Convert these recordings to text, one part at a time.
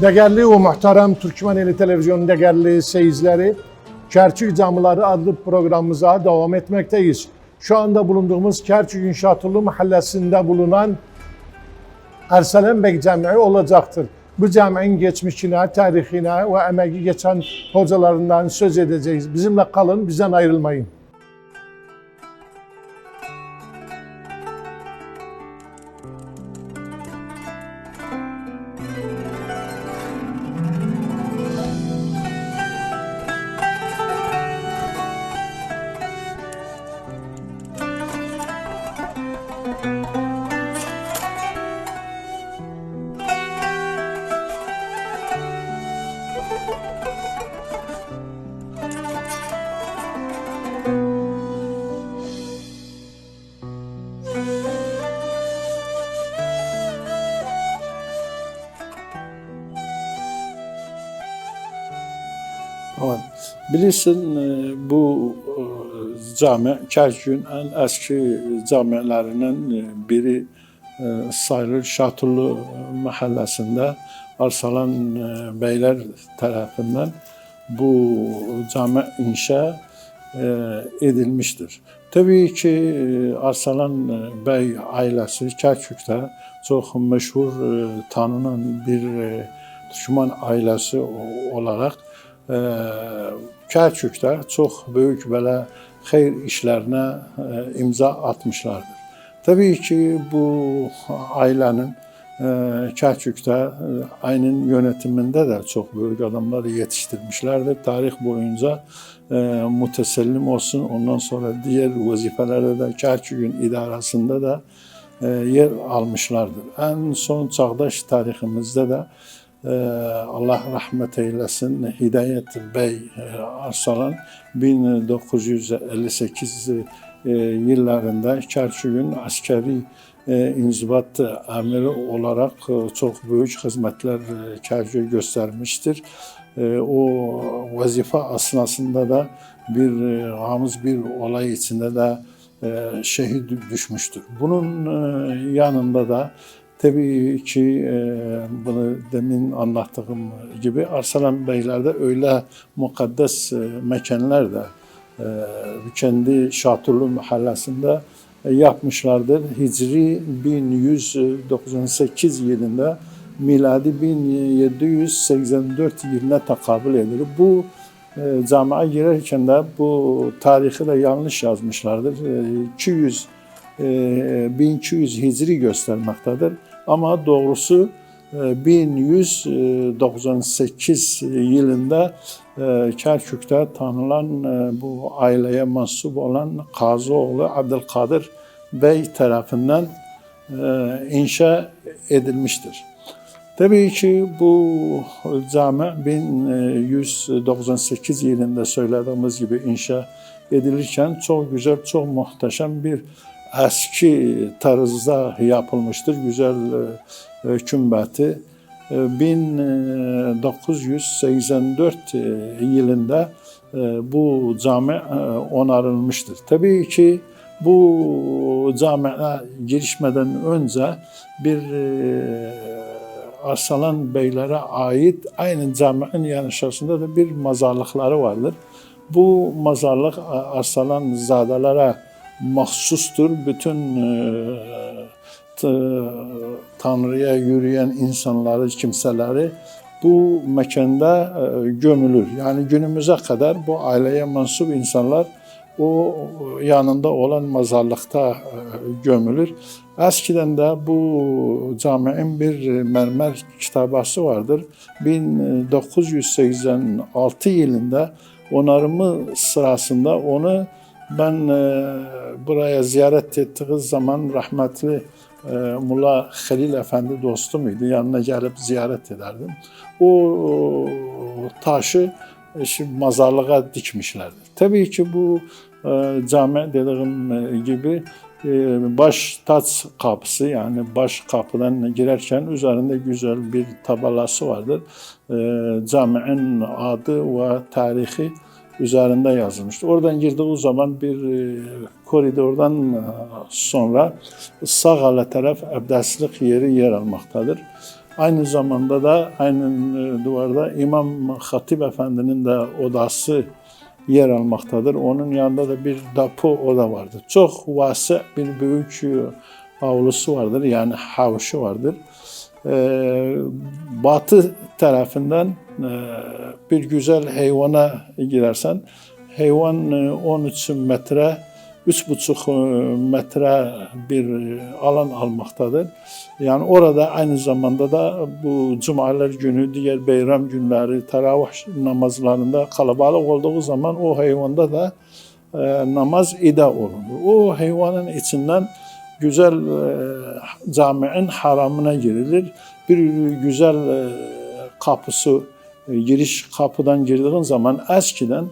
Değerli ve muhterem Türkmeneli Televizyon değerli seyircileri, Kerçük Camıları adlı programımıza devam etmekteyiz. Şu anda bulunduğumuz Kerçük İnşaatullah Mahallesi'nde bulunan Ersalan Bey Camii olacaktır. Bu caminin geçmişine, tarihine ve emeği geçen hocalarından söz edeceğiz. Bizimle kalın, bizden ayrılmayın. Bilirsin e, bu e, cami Kerkük'ün en eski camilerinden e, biri sayılır Şatullu mahallesinde Arsalan Beyler tarafından bu cami inşa e, edilmiştir. Tabii ki Arsalan Bey ailesi Kerkük'te çok meşhur e, tanınan bir e, Türkmen ailesi Kerkük'te çok büyük böyle hayır işlerine e, imza atmışlardır. Tabii ki bu ailenin e, Kerkük'te e, aynen yönetiminde de çok büyük adamları yetiştirmişlerdir. Tarih boyunca mütesellim olsun ondan sonra diğer vazifelerde de Kerkük'ün idarasında da e, yer almışlardır. En son çağdaş tarihimizde de e, Allah rahmet eylesin Hidayet Bey e, Arsalan 1958 e, yıllarında Kerkük'ün askeri e, inzibat amiri olarak çok büyük hizmetler Kerkük'e göstermiştir. O vazife esnasında da bir ramız bir olay içinde de şehit düşmüştür. Bunun yanında da tabii ki e, bunu demin anlattığım gibi Arsalan Beylerde öyle mukaddes e, mekanlar da e, kendi Şatırlı mahallesinde e, yapmışlardır. Hicri 1198 yılında miladi 1784 yılına tekabül edilir. Bu e, camiye girerken de bu tarihi de yanlış yazmışlardır. E, 200 e, 1200 Hicri göstermektedir. Ama doğrusu e, 1198 yılında e, Kerkük'te tanınan e, bu aileye mensup olan Kazıoğlu Abdülkadir Bey tarafından e, inşa edilmiştir. Tabii ki bu cami 1198 yılında söylediğimiz gibi inşa edilirken çok güzel, çok muhteşem bir eski tarzda yapılmıştır. Güzel e, kümbeti. E, 1984 e, yılında e, bu cami onarılmıştır. Tabii ki bu camiye girişmeden önce bir Arsalan Beylere ait aynı caminin yanı aşağısında da bir mazarlıkları vardır. Bu mazarlık Arsalan zadelere mahsustur. Bütün e, Tanrı'ya yürüyen insanları, kimseleri bu mekanda e, gömülür. Yani günümüze kadar bu aileye mensup insanlar o yanında olan mazarlıkta e, gömülür. Eskiden de bu caminin bir mermer kitabası vardır. 1986 yılında onarımı sırasında onu ben e, buraya ziyaret ettiği zaman rahmetli e, Mulla Halil Efendi dostumuydu. Yanına gelip ziyaret ederdim. O taşı e, şimdi mazarlığa dikmişlerdi. Tabii ki bu e, cami dediğim e, gibi e, baş taç kapısı yani baş kapıdan girerken üzerinde güzel bir tabelası vardır. E, caminin adı ve tarihi üzerinde yazılmıştır. Oradan girdiği zaman bir e, koridordan e, sonra sağ ala taraf abdestlik yeri yer almaktadır. Aynı zamanda da aynı e, duvarda İmam Hatip Efendi'nin de odası yer almaktadır. Onun yanında da bir depo oda vardır. Çok vasi bir büyük avlusu vardır. Yani havuşu vardır. Ee, batı tarafından bir güzel hayvana girersen hayvan e, 13 metre 3,5 metre bir e, alan almaktadır. Yani orada aynı zamanda da bu cumalar günü, diğer bayram günleri, teravih namazlarında kalabalık olduğu zaman o hayvanda da e, namaz ida olunur. O hayvanın içinden güzel e, caminin haramına girilir. Bir güzel e, kapısı, e, giriş kapıdan girdiğin zaman eskiden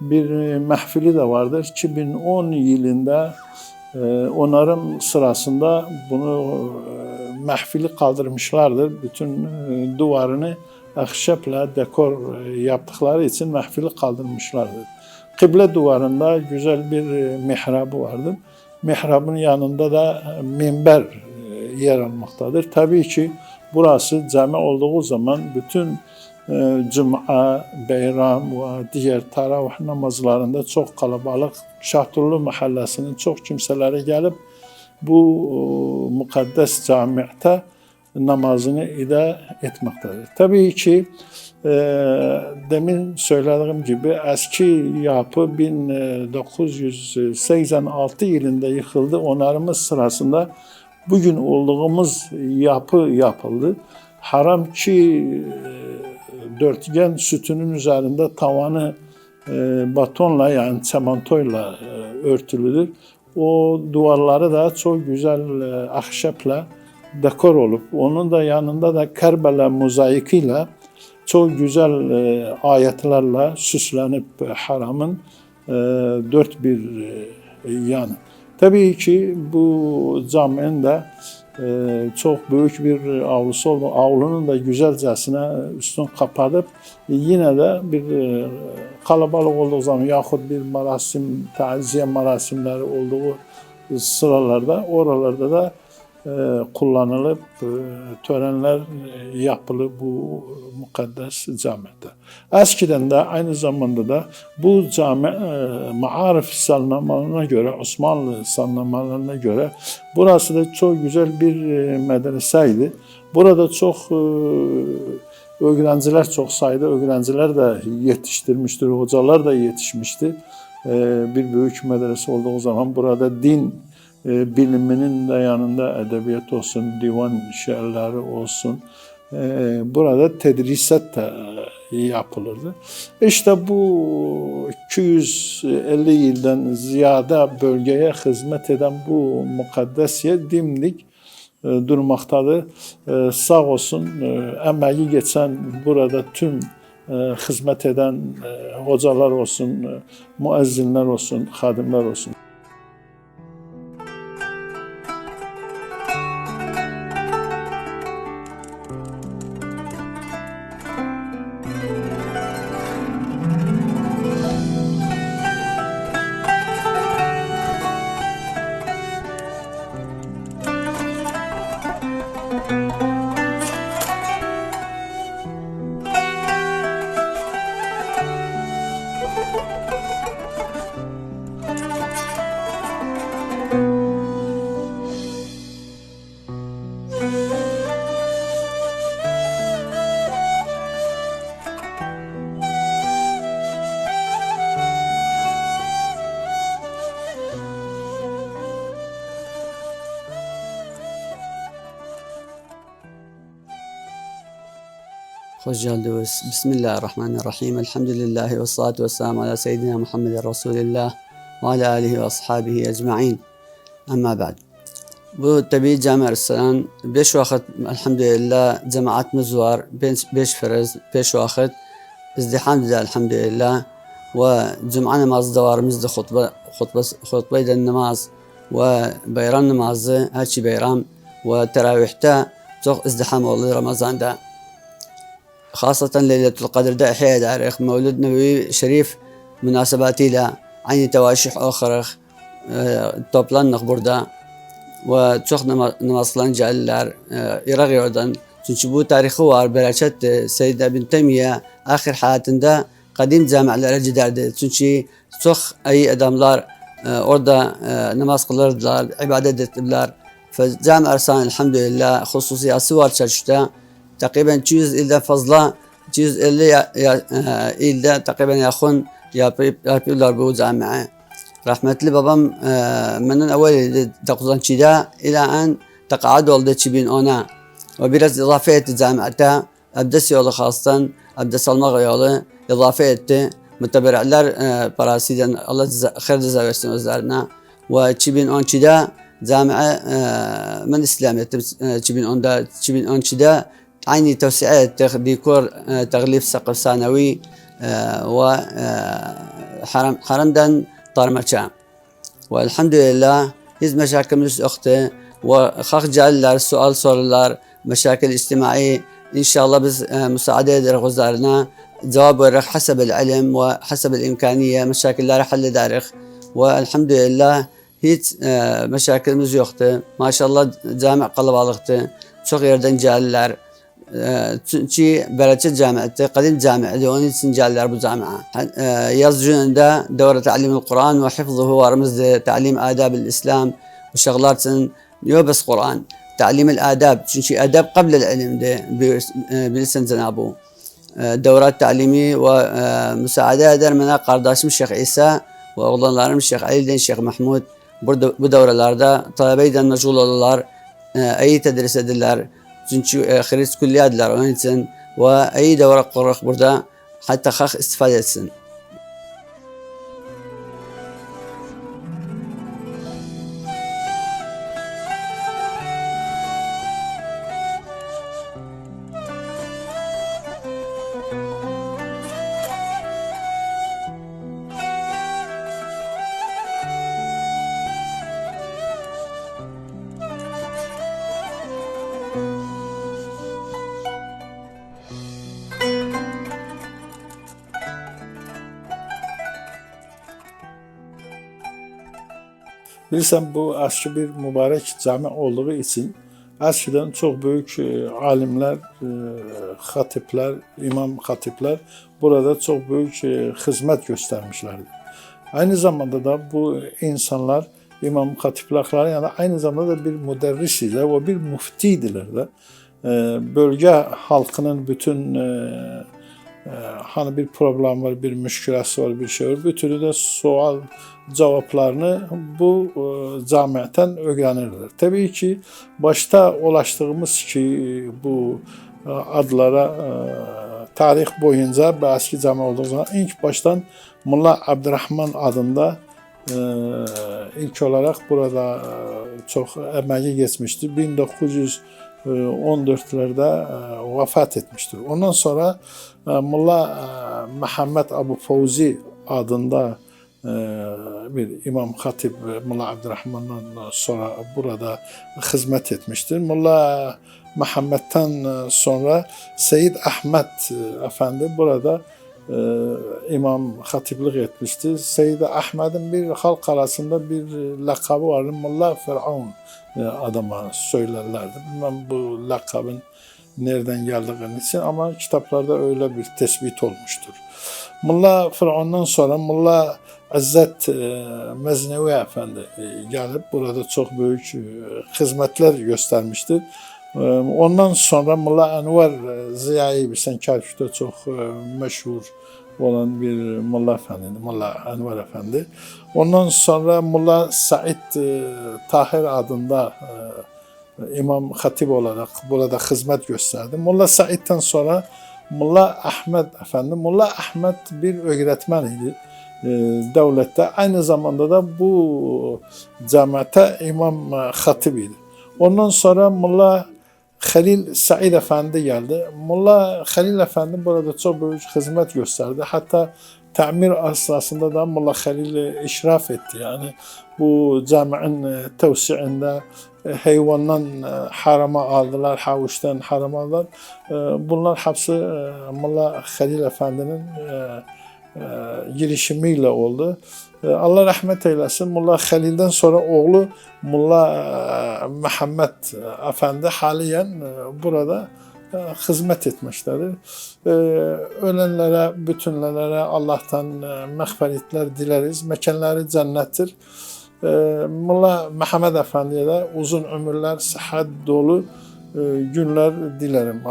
bir e, mahfili de vardır. 2010 yılında e, onarım sırasında bunu e, mahfili kaldırmışlardır. Bütün e, duvarını ahşapla dekor e, yaptıkları için mahfili kaldırmışlardır. Kıble duvarında güzel bir e, mihrabı vardır. Mihrabın yanında da e, minber e, yer almaktadır. Tabii ki burası cami olduğu zaman bütün e, Cuma, Beyram ve diğer taravih namazlarında çok kalabalık Şahtullu mahallesinin çok kimseleri gelip bu e, mukaddes camiate namazını ida etmektedir. Tabii ki e, demin söylediğim gibi eski yapı 1986 yılında yıkıldı. Onarımız sırasında bugün olduğumuz yapı yapıldı. Haram ki e, dörtgen sütunun üzerinde tavanı e, batonla yani çementoyla e, örtülüdür. O duvarları da çok güzel e, ahşapla dekor olup onun da yanında da Kerbela mozaikiyle çok güzel e, ayetlerle süslenip e, haramın e, dört bir e, yanı. Tabii ki bu caminin de çok büyük bir avlusu oldu. Avlunun da güzelcesine üstünü kapatıp yine de bir e, kalabalık olduğu zaman yahut bir marasim, taziye marasimleri olduğu sıralarda oralarda da e, kullanılıp e, törenler e, yapılır bu mukaddes camide. Eskiden de aynı zamanda da bu cami e, Maarif salınamalarına göre, Osmanlı salınamalarına göre burası da çok güzel bir e, medreseydi. Burada çok e, öğrenciler çok sayıda öğrenciler de yetiştirmiştir, hocalar da yetişmişti. E, bir büyük medrese olduğu zaman burada din e, biliminin de yanında edebiyat olsun, divan şiirleri olsun. E, burada tedrisat da e, yapılırdı. İşte bu 250 yıldan ziyade bölgeye hizmet eden bu mukaddes yer dimdik e, durmaktadır. E, sağ olsun e, emeği geçen burada tüm e, hizmet eden e, hocalar olsun, e, müezzinler olsun, hadimler olsun. Hoş geldiniz. Bismillahirrahmanirrahim. Elhamdülillahi ve salatu ve selamu ala seyyidina Muhammedin Resulillah ve ala alihi ve ashabihi ecma'in. Ama ba'd. Bu tabii cami arasından beş vakit elhamdülillah cemaatimiz var. Beş, beş farz, beş vakit izdiham da elhamdülillah. Ve cuma namazı da var. Bizde hutbe, hutbe, hutbe de namaz ve bayram namazı, her şey bayram ve teravihte çok izdiham oluyor Ramazan'da. خاصة ليلة القدر ده إحياء دارخ مولد نبوي شريف مناسباتي aynı tevaşih ahırıq toplanıq burada ve çok nama- namazlan gelirler Irak yoldan. Çünkü bu tarihi var, berekettir. Seyyid Ibn Teymiye ahir hayatında kadim camialere giderdi. Çünkü çok iyi adamlar e, orada e, namaz kılırdılar, ibadet ettiler. Cami Ersan elhamdülillah hususiyası var çarşıda. Takriben 200 ilden fazla 250 ya, ya, e, ilde takriben yakın yapıp, yapıyorlar bu camiye. Rahmetli babam e, من أول 92 إلى أن تقاعد oldu 2010'a ve biraz izafe etti camiate. Abdest yolu hastan, abdest almak yolu izafe etti. Müteberriler e, parasıyla Allah hayır ceza versin özlerine. Ve 2012'de camiye e, ben İslam ettim e, 2010'da 2012'de عيني توسعية ديكور آه، تغليف سقف ثانوي آه، و آه، حرم حرمدن والحمد لله هز مشاكلimiz أختي وخخجالlar sual sorular مشاكل اجتماعية إن شاء الله بس مساعدة غزارنا. جواب ورخ حسب العلم وحسب الإمكانية مشاكل لا حل دارخ. والحمد لله هيت جامع قلب على cami kalabalıktı. Çok دنجال لار. چی برای چه جامعه؟ تا قدیم جامعه دوونی سنجال جامعه، بجامعه یاز جوند دوره تعلیم القرآن وحفظه ورمز و آداب الاسلام وشغلات يو بس قرآن. تعليم الآداب چون چی آداب قبل العلم ده آه، بلسن زنابو آه، دورات تعلیمی و آه، مساعده در منا قرداشم شیخ عیسا و اغلانلارم الشيخ علی دن شیخ محمود بدورة دورالارده طلبه دن مشغول اي تدرس دلار. دل Çünkü Hrist külliyadiler onun için ve iyi kuruk burada hatta hak istifade etsin. Bilirsən bu əski bir mübarək cami olduğu için əskidən çox böyük e, alimlər, e, xatiplər, imam xatiplər burada çox böyük e, xidmət göstərmişlərdir. Aynı zamanda da bu insanlar imam xatiplər yani aynı zamanda da bir müderris ilə və bir müftidirlər də. E, bölgə halkının bütün ee, hani bir problem var, bir müşküləsi var, bir şey var. Bütünü də sual cavablarını bu e, cəmiyyətdən öyrənirdilər. Təbii ki, başda ulaşdığımız ki, e, bu e, adlara tarix boyunca bəski cəmiyyət olduğu zaman ilk başdan Mulla Abdurrahman adında e, ilk olarak burada çok emeği geçmişti. 1900 ee, 14'lerde e, vefat etmiştir. Ondan sonra e, Mulla e, Muhammed Abu Fauzi adında bir İmam Hatip Mulla Abdurrahman'dan sonra burada hizmet etmiştir. Mulla Muhammed'den sonra Seyyid Ahmet Efendi burada e, İmam Hatiplik etmiştir. Seyyid Ahmet'in bir halk arasında bir lakabı var. Mulla Firavun e, adama söylerlerdi. Bilmem bu lakabın nereden geldiğini için ama kitaplarda öyle bir tespit olmuştur. Mulla Firavun'dan sonra Mulla İzzet e, Meznevi Efendi e, gelip burada çok büyük e, hizmetler göstermiştir. Ondan sonra Mulla Enver e, Ziyayi bilsen Kerkük'te çok e, meşhur olan bir Mulla Efendi, Mulla Enver Efendi. Ondan sonra Mulla Said e, Tahir adında İmam Hatip olarak burada hizmet gösterdi. Mulla Said'den sonra Mulla Ahmet Efendi, Mulla Ahmet bir öğretmen idi devlette. Aynı zamanda da bu cemaate İmam Hatip idi. Ondan sonra Mulla Halil Said Efendi geldi. Mulla Halil Efendi burada çok büyük hizmet gösterdi. Hatta tamir esnasında da Mulla Halil işraf etti. Yani bu caminin e, tevsiinde hayvandan e, harama aldılar, havuştan harama aldılar. E, Bunlar hepsi Mulla Halil Efendi'nin girişimiyle oldu. E, Allah rahmet eylesin. Mulla Halil'den sonra oğlu Mulla e, Muhammed Efendi haliyen e, burada e, hizmet etmişlerdir. E, Ölenlere, bütünlere Allah'tan e, mağfiretler dileriz. Mekanları cennettir. E, Mulla Muhammed Efendi'ye de uzun ömürler, sıhhat dolu e, günler dilerim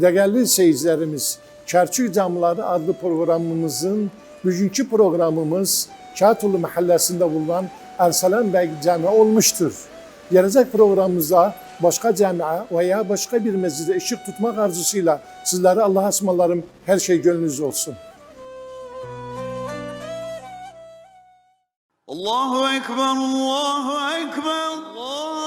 Değerli seyircilerimiz, Çerçük Camları adlı programımızın bugünkü programımız Kağıtlı Mahallesi'nde bulunan Ersalan Bey Camii olmuştur. Gelecek programımızda başka camia veya başka bir mescide ışık tutmak arzusuyla sizlere Allah'a ısmarlarım. Her şey gönlünüzde olsun. Allahu Ekber, Allahu Ekber.